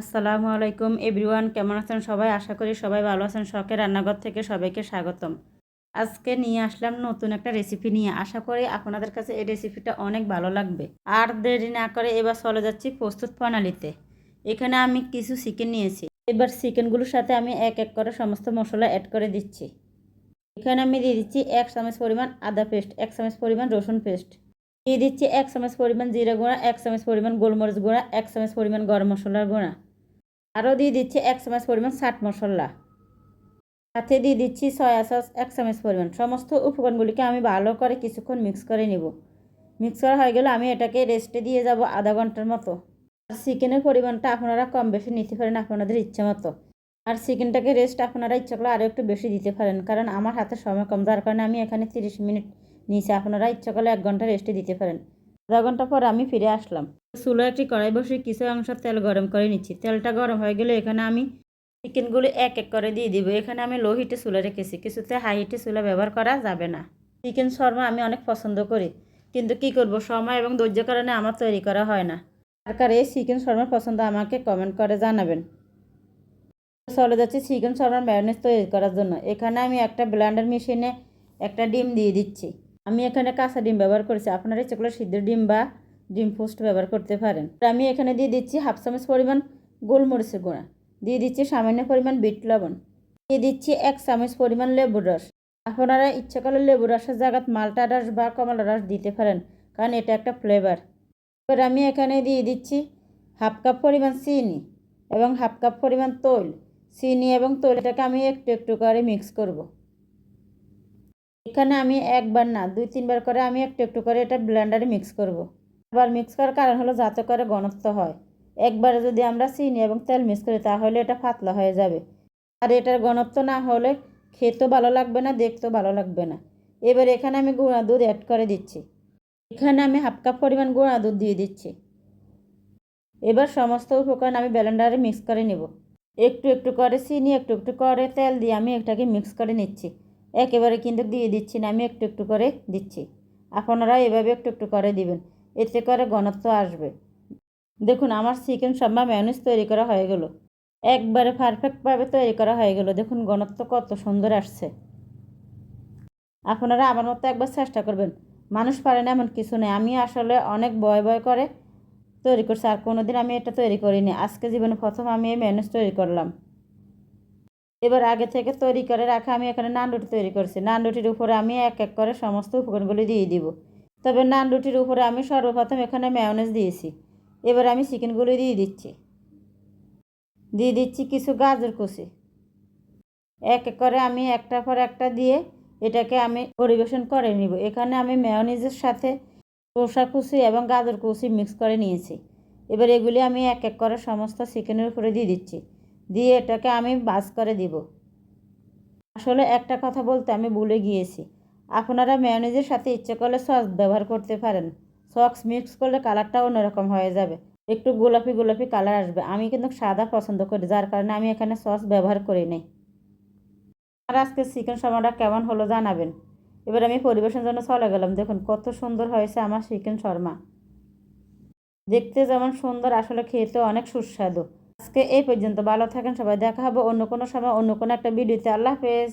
আসসালামু আলাইকুম এভরিওয়ান, কেমন আছেন সবাই? আশা করি সবাই ভালো আছেন। শখের রান্নাঘর থেকে সবাইকে স্বাগতম। আজকে নিয়ে আসলাম নতুন একটা রেসিপি নিয়ে। আশা করি আপনাদের কাছে এই রেসিপিটা অনেক ভালো লাগবে। আর দেরি না করে এবার চলে যাচ্ছি প্রস্তুত প্রণালীতে। এখানে আমি কিছু চিকেন নিয়েছি। এবার চিকেনগুলোর সাথে আমি এক এক করে সমস্ত মশলা অ্যাড করে দিচ্ছি। এখানে আমি দিয়ে দিচ্ছি এক চামচ পরিমাণ আদা পেস্ট এক চামচ পরিমাণ রসুন পেস্ট দিয়ে দিচ্ছি এক চামচ পরিমাণ জিরা গুঁড়া, এক চামচ পরিমাণ গোলমরিচ গুঁড়া, এক চামচ পরিমাণ গরম মশলার গুঁড়া। আরও দিয়ে দিচ্ছি এক চামচ পরিমাণ চাট মশলা। সাথে দিয়ে দিচ্ছি সয়া সস এক চামচ পরিমাণ। সমস্ত উপকরণগুলিকে আমি ভালো করে কিছুক্ষণ মিক্স করে নেব। মিক্স করা হয়ে গেলে আমি এটাকে রেস্টে দিয়ে যাব আধা ঘণ্টার মতো। আর চিকেনের পরিমাণটা আপনারা কম বেশি নিতে পারেন আপনাদের ইচ্ছে মতো। আর চিকেনটাকে রেস্ট আপনারা ইচ্ছা করলে আরও একটু বেশি দিতে পারেন। কারণ আমার হাতে সময় কম, যার কারণে আমি এখানে তিরিশ মিনিট নিচে আপনারা ইচ্ছা করলে এক ঘণ্টা রেস্টে দিতে পারেন। আধা ঘণ্টা পর আমি ফিরে আসলাম। চুলো একটি কড়াই বসে কিছু অংশ তেল গরম করে নিচ্ছি। তেলটা গরম হয়ে গেলে এখানে আমি চিকেনগুলো এক এক করে দিয়ে দিব। এখানে আমি লো হিটে চুলে রেখেছি। কিছুতে হাই হিটে চুলা ব্যবহার করা যাবে না। চিকেন শর্মা আমি অনেক পছন্দ করি। কিন্তু কি করব? সময় এবং ধৈর্য কারণে আমার তৈরি করা হয় না। কার এই চিকেন শর্মা পছন্দ আমাকে কমেন্ট করে জানাবেন। চলে যাচ্ছি চিকেন শর্মার ম্যারিনেজ তৈরি করার জন্য। এখানে আমি একটা ব্লেন্ডার মেশিনে একটা ডিম দিয়ে দিচ্ছি। আমি এখানে কাঁচা ডিম ব্যবহার করেছি। আপনারা ইচ্ছে করলে সিদ্ধ ডিম বা ডিম পোস্ট ব্যবহার করতে পারেন। আমি এখানে দিয়ে দিচ্ছি হাফ চামচ পরিমাণ গোলমরিচের গুঁড়া। দিয়ে দিচ্ছি সামান্য পরিমাণ বিট লবণ। দিয়ে দিচ্ছি এক চামচ পরিমাণ লেবুর রস। আপনারা ইচ্ছা করলে লেবুর রসের জায়গাত মালটা রস বা কমলা রস দিতে পারেন, কারণ এটা একটা ফ্লেভার এবার আমি এখানে দিয়ে দিচ্ছি হাফ কাপ পরিমাণ চিনি এবং হাফ কাপ পরিমাণ তৈল। চিনি এবং তৈলটাকে আমি একটু একটু করে মিক্স করব। এখানে আমি একবার না, দুই, তিনবার করে আমি একটু একটু করে এটা ব্লেন্ডারে মিক্স করব। আবার মিক্স করার কারণ হলো যাতে করে ঘনত্ব হয়। একবারে যদি আমরা চিনি এবং তেল মিক্স করি, তাহলে এটা পাতলা হয়ে যাবে। আর এটার ঘনত্ব না হলে খেতেও ভালো লাগবে না, দেখতেও ভালো লাগবে না। এবার এখানে আমি গুঁড়া দুধ অ্যাড করে দিচ্ছি। এখানে আমি হাফ কাপ পরিমাণ গুঁড়া দুধ দিয়ে দিচ্ছি। এবার সমস্ত উপকরণ আমি ব্লেন্ডারে মিক্স করে নেব। একটু একটু করে চিনি, একটু একটু করে তেল দিয়ে আমি এটাকে মিক্স করে নিচ্ছি। একেবারে কিন্তু দিয়ে দিচ্ছি না, আমি একটু একটু করে দিচ্ছি। আপনারা এভাবে একটু একটু করে দিবেন, এতে করে ঘনত্ব আসবে। দেখুন, আমার চিকেন সম্বা ম্যানেজ তৈরি করা হয়ে গেল। একবারে পারফেক্টভাবে তৈরি করা হয়ে গেল। দেখুন, ঘনত্ব কত সুন্দর আসছে। আপনারা আমার মতো একবার চেষ্টা করবেন। মানুষ পারে না এমন কিছু নেই। আমি আসলে অনেক ভয় ভয় করে তৈরি করছি, আর কোনো দিন আমি এটা তৈরি করিনি। আজকে জীবনে প্রথম আমি এই ম্যানেজ তৈরি করলাম। এবার আগে থেকে তৈরি করে রাখা আমি এখানে নান রুটি তৈরি করছি। নান রুটির উপরে আমি এক এক করে সমস্ত উপকরণগুলি দিয়ে দিব। তবে নান রুটির উপরে আমি সর্বপ্রথম এখানে ম্যায়োনেজ দিয়েছি। এবার আমি চিকেনগুলি দিয়ে দিচ্ছি। দিয়ে দিচ্ছি কিছু গাজর কুচি। এক এক করে আমি একটার পর একটা দিয়ে এটাকে আমি পরিবেশন করে নিব। এখানে আমি ম্যায়োনিজের সাথে শসা কুচি এবং গাজর কুচি মিক্স করে নিয়েছি। এবার এগুলি আমি এক এক করে সমস্ত চিকেনের উপরে দিয়ে দিচ্ছি। দিয়ে এটাকে আমি বাস করে দিব। আসলে একটা কথা বলতে আমি ভুলে গিয়েছি। আপনারা ম্যায়োনিজের সাথে ইচ্ছে করলে সস ব্যবহার করতে পারেন। সস মিক্স করলে কালারটা অন্যরকম হয়ে যাবে। একটু গোলাপি গোলাপি কালার আসবে। আমি কিন্তু সাদা পছন্দ করি, যার কারণে আমি এখানে সস ব্যবহার করি নাই। আর আজকে চিকেন শর্মাটা কেমন হলো জানাবেন। এবার আমি পরিবেশনের জন্য চলে গেলাম। দেখুন, কত সুন্দর হয়েছে আমার চিকেন শর্মা। দেখতে যেমন সুন্দর, আসলে খেতে অনেক সুস্বাদু। আজকে এই পর্যন্ত। ভালো থাকেন, সবাই দেখা হবে অন্য কোনো সময়, অন্য কোনো একটা ভিডিওতে। আল্লাহ হাফেজ।